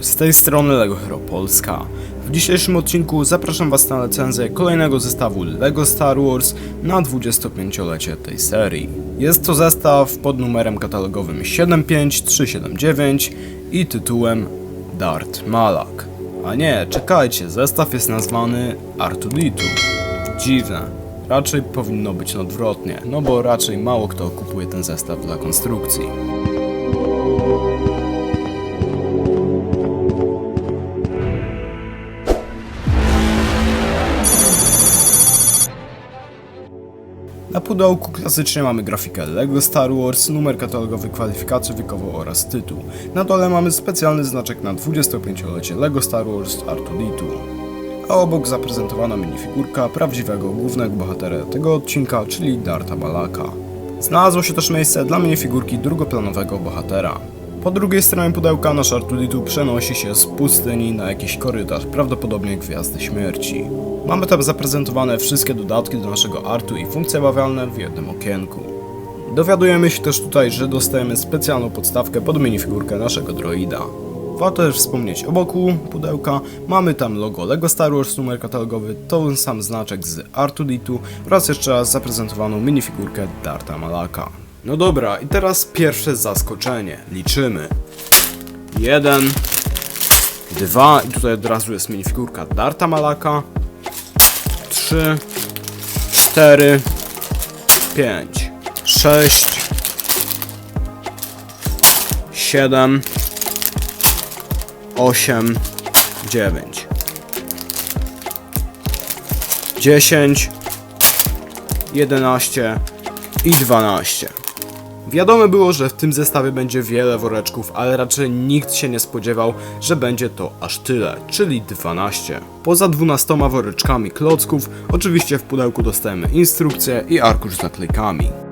Z tej strony LEGO Hero Polska. W dzisiejszym odcinku zapraszam Was na recenzję kolejnego zestawu LEGO Star Wars na 25-lecie tej serii. Jest to zestaw pod numerem katalogowym 75379 i tytułem Dart Malak. A nie, czekajcie, zestaw jest nazwany Artuditu. Dziwne. Raczej powinno być odwrotnie, no bo raczej mało kto kupuje ten zestaw dla konstrukcji. Na pudełku klasycznie mamy grafikę LEGO Star Wars, numer katalogowy, kwalifikację wiekową oraz tytuł. Na dole mamy specjalny znaczek na 25-lecie LEGO Star Wars R2D2. A obok zaprezentowano minifigurka prawdziwego głównego bohatera tego odcinka, czyli Darta Malaka. Znalazło się też miejsce dla minifigurki drugoplanowego bohatera. Po drugiej stronie pudełka nasz Artuditu przenosi się z pustyni na jakiś korytarz, prawdopodobnie Gwiazdy Śmierci. Mamy tam zaprezentowane wszystkie dodatki do naszego artu i funkcje bawialne w jednym okienku. Dowiadujemy się też tutaj, że dostajemy specjalną podstawkę pod minifigurkę naszego droida. Warto też wspomnieć o boku pudełka, mamy tam logo LEGO Star Wars numer katalogowy, ten sam znaczek z Artuditu oraz jeszcze raz zaprezentowaną minifigurkę Darta Malaka. No dobra, i teraz pierwsze zaskoczenie. Liczymy. Jeden, dwa. I tutaj od razu jest minifigurka Darta Malaka. Trzy, cztery, pięć, sześć, siedem, osiem, dziewięć, dziesięć, jedenaście. I dwanaście. Wiadomo było, że w tym zestawie będzie wiele woreczków, ale raczej nikt się nie spodziewał, że będzie to aż tyle, czyli 12. Poza 12 woreczkami klocków, oczywiście w pudełku dostajemy instrukcję i arkusz z naklejkami.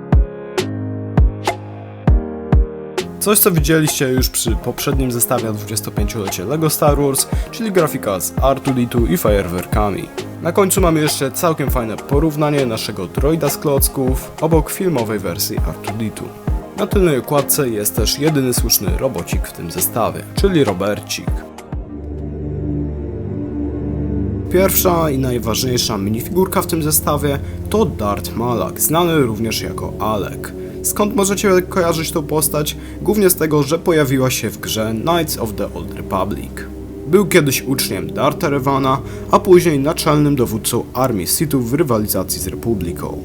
Coś co widzieliście już przy poprzednim zestawie na 25-lecie LEGO Star Wars, czyli grafika z R2D2 i fajerwerkami. Na końcu mamy jeszcze całkiem fajne porównanie naszego droida z klocków obok filmowej wersji R2D2. Na tylnej okładce jest też jedyny słuszny robocik w tym zestawie, czyli Robercik. Pierwsza i najważniejsza minifigurka w tym zestawie to Dart Malak, znany również jako Alek. Skąd możecie kojarzyć tą postać? Głównie z tego, że pojawiła się w grze Knights of the Old Republic. Był kiedyś uczniem Darta Revana, a później naczelnym dowódcą armii Sithów w rywalizacji z Republiką.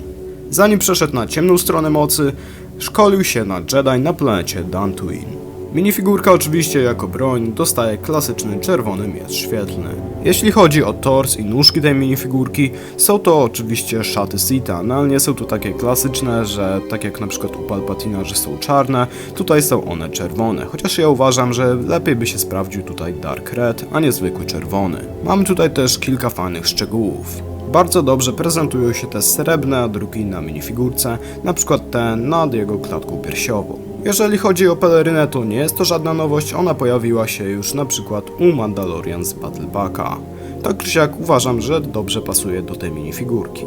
Zanim przeszedł na ciemną stronę mocy, szkolił się na Jedi na planecie Dantooine. Minifigurka oczywiście jako broń dostaje klasyczny czerwony miecz świetlny. Jeśli chodzi o tors i nóżki tej minifigurki, są to oczywiście szaty Sita, no ale nie są to takie klasyczne, że tak jak na przykład u Palpatina, że są czarne, tutaj są one czerwone, chociaż ja uważam, że lepiej by się sprawdził tutaj Dark Red, a nie zwykły czerwony. Mamy tutaj też kilka fajnych szczegółów. Bardzo dobrze prezentują się te srebrne druki na minifigurce, na przykład te nad jego klatką piersiową. Jeżeli chodzi o pelerynę, to nie jest to żadna nowość, ona pojawiła się już na przykład u Mandalorian z Battlebacka. Tak czy siak uważam, że dobrze pasuje do tej minifigurki.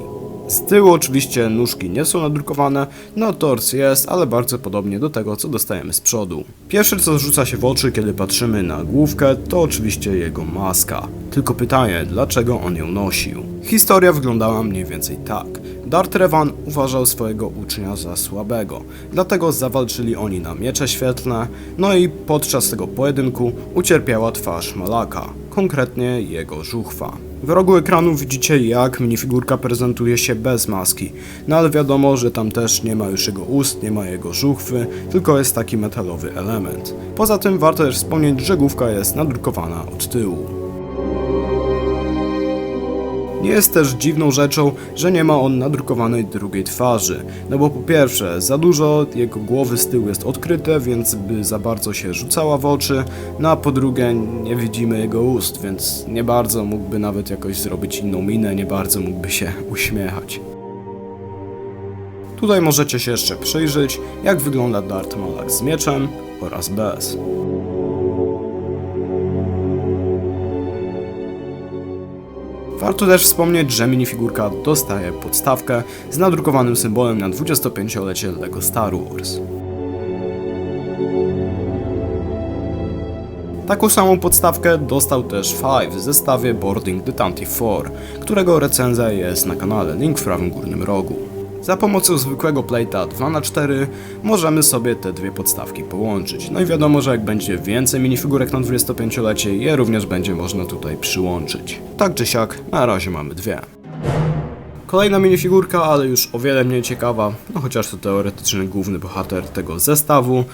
Z tyłu oczywiście nóżki nie są nadrukowane, no tors jest, ale bardzo podobnie do tego, co dostajemy z przodu. Pierwsze co rzuca się w oczy, kiedy patrzymy na główkę, to oczywiście jego maska. Tylko pytanie, dlaczego on ją nosił? Historia wyglądała mniej więcej tak. Dart Revan uważał swojego ucznia za słabego, dlatego zawalczyli oni na miecze świetlne, no i podczas tego pojedynku ucierpiała twarz Malaka, konkretnie jego żuchwa. W rogu ekranu widzicie jak minifigurka prezentuje się bez maski, no ale wiadomo, że tam też nie ma już jego ust, nie ma jego żuchwy, tylko jest taki metalowy element. Poza tym warto też wspomnieć, że główka jest nadrukowana od tyłu. Nie jest też dziwną rzeczą, że nie ma on nadrukowanej drugiej twarzy. No bo po pierwsze, za dużo jego głowy z tyłu jest odkryte, więc by za bardzo się rzucała w oczy. No a po drugie, nie widzimy jego ust, więc nie bardzo mógłby nawet jakoś zrobić inną minę, nie bardzo mógłby się uśmiechać. Tutaj możecie się jeszcze przyjrzeć, jak wygląda Darth Malak z mieczem oraz bez. Warto też wspomnieć, że minifigurka dostaje podstawkę z nadrukowanym symbolem na 25-lecie LEGO Star Wars. Taką samą podstawkę dostał też Five w zestawie Boarding the 24, którego recenzja jest na kanale, link w prawym górnym rogu. Za pomocą zwykłego plate'a 2x4 możemy sobie te dwie podstawki połączyć. No i wiadomo, że jak będzie więcej minifigurek na 25-lecie, je również będzie można tutaj przyłączyć. Tak czy siak, na razie mamy dwie. Kolejna minifigurka, ale już o wiele mniej ciekawa, no chociaż to teoretyczny główny bohater tego zestawu,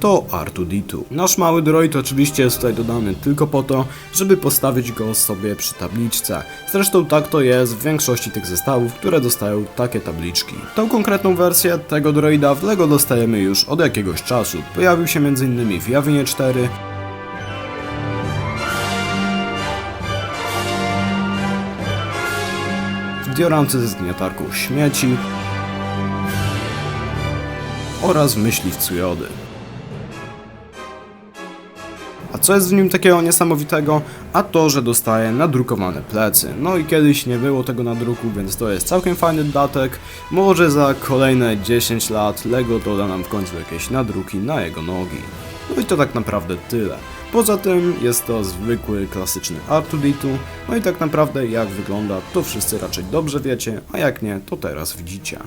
to R2D2. Nasz mały droid oczywiście jest tutaj dodany tylko po to, żeby postawić go sobie przy tabliczce. Zresztą tak to jest w większości tych zestawów, które dostają takie tabliczki. Tą konkretną wersję tego droida w LEGO dostajemy już od jakiegoś czasu. Pojawił się m.in. w Jawinie 4, w dioramce ze zgniatarką śmieci oraz myśliwcu jody. Co jest w nim takiego niesamowitego? A to, że dostaje nadrukowane plecy. No i kiedyś nie było tego na druku, więc to jest całkiem fajny dodatek. Może za kolejne 10 lat LEGO doda nam w końcu jakieś nadruki na jego nogi. No i to tak naprawdę tyle. Poza tym jest to zwykły, klasyczny R2D2, no i tak naprawdę jak wygląda to wszyscy raczej dobrze wiecie, a jak nie, to teraz widzicie.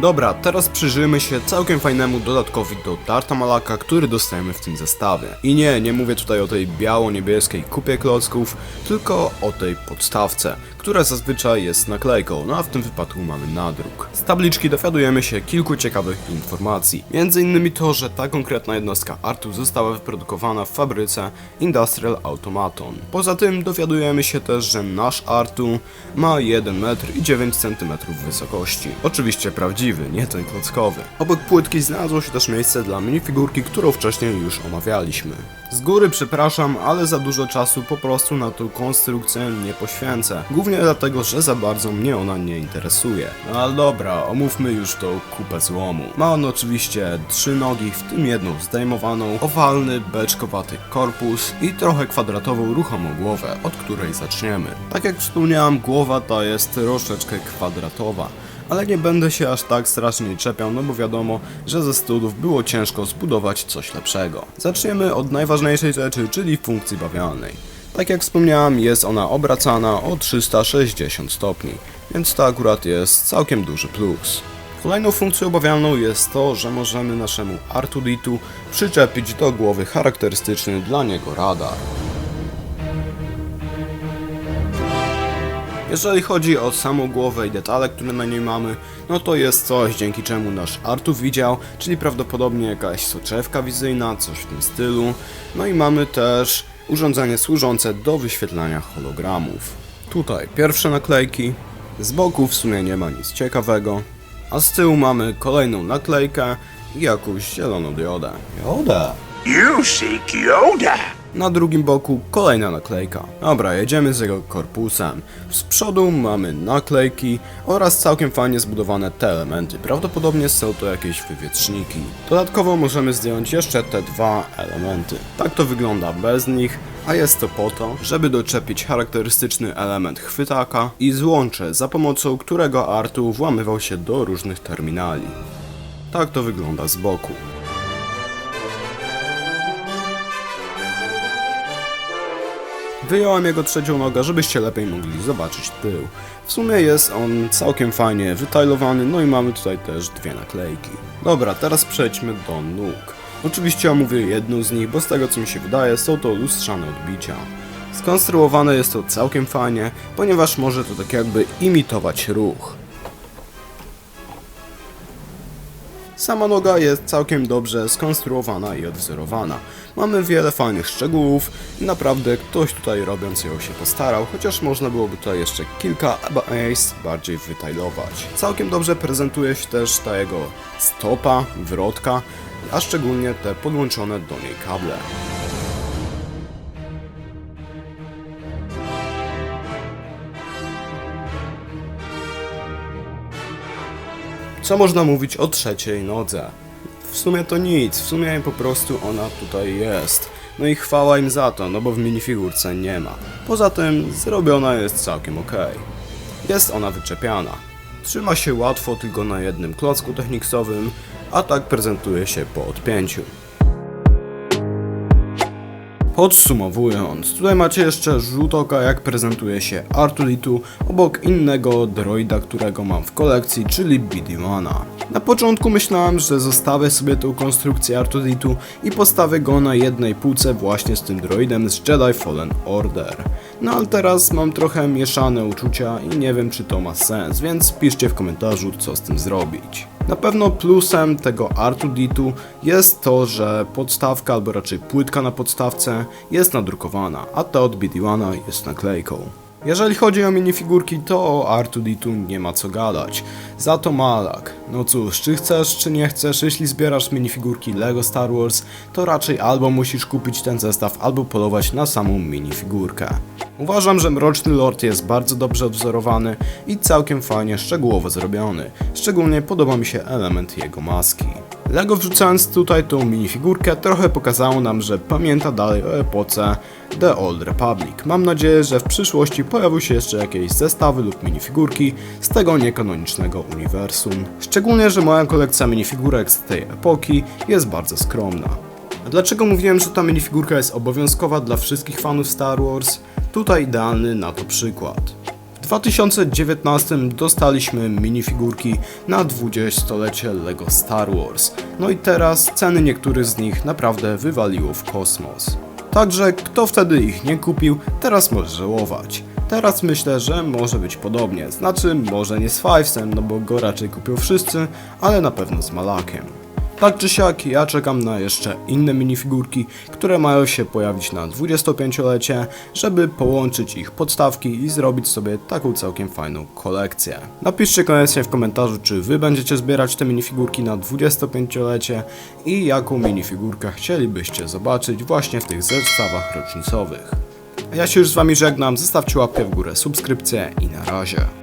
Dobra, teraz przyjrzyjmy się całkiem fajnemu dodatkowi do Darta Malaka, który dostajemy w tym zestawie. I nie, nie mówię tutaj o tej biało-niebieskiej kupie klocków, tylko o tej podstawce, która zazwyczaj jest naklejką, no a w tym wypadku mamy nadruk. Z tabliczki dowiadujemy się kilku ciekawych informacji. Między innymi to, że ta konkretna jednostka Artu została wyprodukowana w fabryce Industrial Automaton. Poza tym dowiadujemy się też, że nasz Artu ma 1 metr i 9 cm wysokości. Oczywiście prawdziwy, nie ten klockowy. Obok płytki znalazło się też miejsce dla minifigurki, którą wcześniej już omawialiśmy. Z góry przepraszam, ale za dużo czasu po prostu na tą konstrukcję nie poświęcę. Głównie dlatego, że za bardzo mnie ona nie interesuje. No ale dobra, omówmy już tą kupę złomu. Ma on oczywiście trzy nogi, w tym jedną zdejmowaną, owalny, beczkowaty korpus i trochę kwadratową ruchomą głowę, od której zaczniemy. Tak jak wspomniałam, głowa ta jest troszeczkę kwadratowa ale nie będę się aż tak strasznie czepiał, no bo wiadomo, że ze studów było ciężko zbudować coś lepszego. Zaczniemy od najważniejszej rzeczy, czyli funkcji bawialnej. Tak jak wspomniałem, jest ona obracana o 360 stopni, więc to akurat jest całkiem duży plus. Kolejną funkcją bawialną jest to, że możemy naszemu R2D2 przyczepić do głowy charakterystyczny dla niego radar. Jeżeli chodzi o samą głowę i detale, które na niej mamy, no to jest coś, dzięki czemu nasz Artu widział, czyli prawdopodobnie jakaś soczewka wizyjna, coś w tym stylu. No i mamy też urządzenie służące do wyświetlania hologramów. Tutaj pierwsze naklejki, z boku w sumie nie ma nic ciekawego, a z tyłu mamy kolejną naklejkę i jakąś zieloną diodę. Joda! You seek Yoda. Na drugim boku kolejna naklejka. Dobra, jedziemy z jego korpusem. Z przodu mamy naklejki oraz całkiem fajnie zbudowane te elementy. Prawdopodobnie są to jakieś wywietrzniki. Dodatkowo możemy zdjąć jeszcze te dwa elementy. Tak to wygląda bez nich, a jest to po to, żeby doczepić charakterystyczny element chwytaka i złącze, za pomocą którego Artu włamywał się do różnych terminali. Tak to wygląda z boku. Wyjąłem jego trzecią nogę, żebyście lepiej mogli zobaczyć tył. W sumie jest on całkiem fajnie wytajlowany, no i mamy tutaj też dwie naklejki. Dobra, teraz przejdźmy do nóg. Oczywiście omówię jedną z nich, bo z tego co mi się wydaje są to lustrzane odbicia. Skonstruowane jest to całkiem fajnie, ponieważ może to tak jakby imitować ruch. Sama noga jest całkiem dobrze skonstruowana i odwzorowana. Mamy wiele fajnych szczegółów i naprawdę ktoś tutaj robiąc ją się postarał, chociaż można byłoby tutaj jeszcze kilka miejsc bardziej wytajlować. Całkiem dobrze prezentuje się też ta jego stopa, wrotka, a szczególnie te podłączone do niej kable. Co można mówić o trzeciej nodze? W sumie to nic, w sumie po prostu ona tutaj jest. No i chwała im za to, no bo w minifigurce nie ma. Poza tym zrobiona jest całkiem ok. Jest ona wyczepiana. Trzyma się łatwo tylko na jednym klocku techniksowym, a tak prezentuje się po odpięciu. Podsumowując, tutaj macie jeszcze rzut oka jak prezentuje się R2D2 obok innego droida, którego mam w kolekcji, czyli BD-1. Na początku myślałem, że zostawię sobie tą konstrukcję R2D2 i postawię go na jednej półce właśnie z tym droidem z Jedi Fallen Order. No ale teraz mam trochę mieszane uczucia i nie wiem czy to ma sens, więc piszcie w komentarzu co z tym zrobić. Na pewno plusem tego R2D2 jest to, że podstawka, albo raczej płytka na podstawce jest nadrukowana, a ta od BD-1 jest naklejką. Jeżeli chodzi o minifigurki, to o R2D2 nie ma co gadać. Za to Malak. No cóż, czy chcesz, czy nie chcesz, jeśli zbierasz minifigurki LEGO Star Wars, to raczej albo musisz kupić ten zestaw, albo polować na samą minifigurkę. Uważam, że Mroczny Lord jest bardzo dobrze odwzorowany i całkiem fajnie szczegółowo zrobiony. Szczególnie podoba mi się element jego maski. Lego wrzucając tutaj tą minifigurkę trochę pokazało nam, że pamięta dalej o epoce The Old Republic. Mam nadzieję, że w przyszłości pojawią się jeszcze jakieś zestawy lub minifigurki z tego niekanonicznego uniwersum. Szczególnie, że moja kolekcja minifigurek z tej epoki jest bardzo skromna. A dlaczego mówiłem, że ta minifigurka jest obowiązkowa dla wszystkich fanów Star Wars? Tutaj idealny na to przykład. W 2019 dostaliśmy minifigurki na 20-lecie LEGO Star Wars. No i teraz ceny niektórych z nich naprawdę wywaliło w kosmos. Także kto wtedy ich nie kupił, teraz może żałować. Teraz myślę, że może być podobnie. Znaczy, może nie z Fivesem, no bo go raczej kupią wszyscy, ale na pewno z Malakiem. Tak czy siak, ja czekam na jeszcze inne minifigurki, które mają się pojawić na 25-lecie, żeby połączyć ich podstawki i zrobić sobie taką całkiem fajną kolekcję. Napiszcie koniecznie w komentarzu, czy wy będziecie zbierać te minifigurki na 25-lecie i jaką minifigurkę chcielibyście zobaczyć właśnie w tych zestawach rocznicowych. Ja się już z wami żegnam, zostawcie łapkę w górę, subskrypcję i na razie.